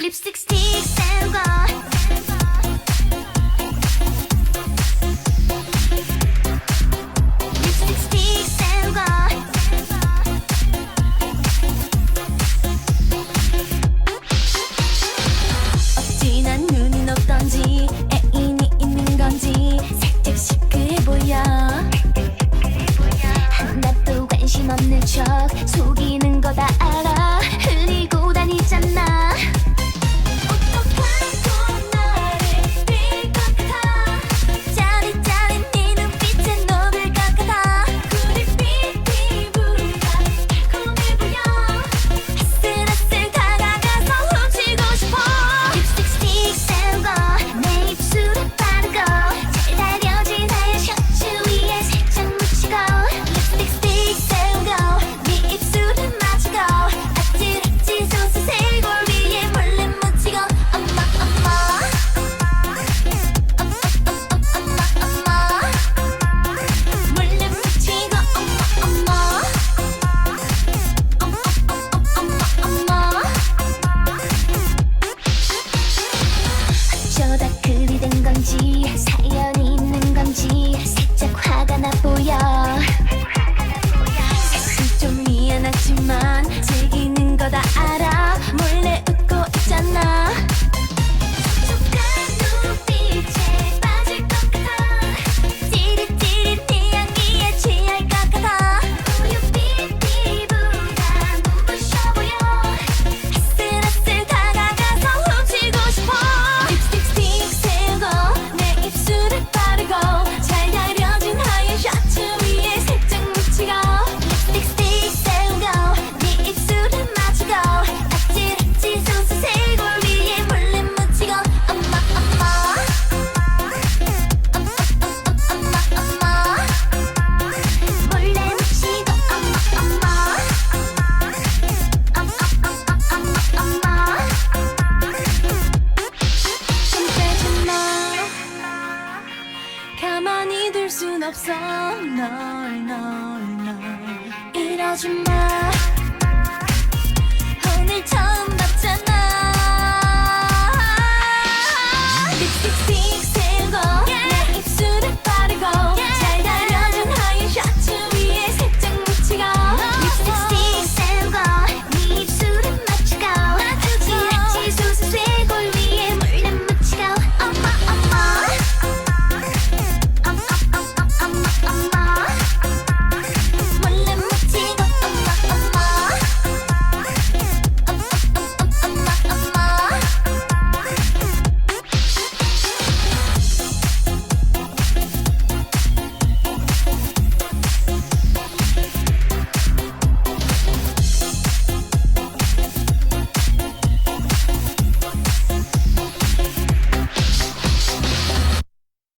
Lipstick sticks and gone. 없어. 널 널 널. 이러지 마. 오늘 처음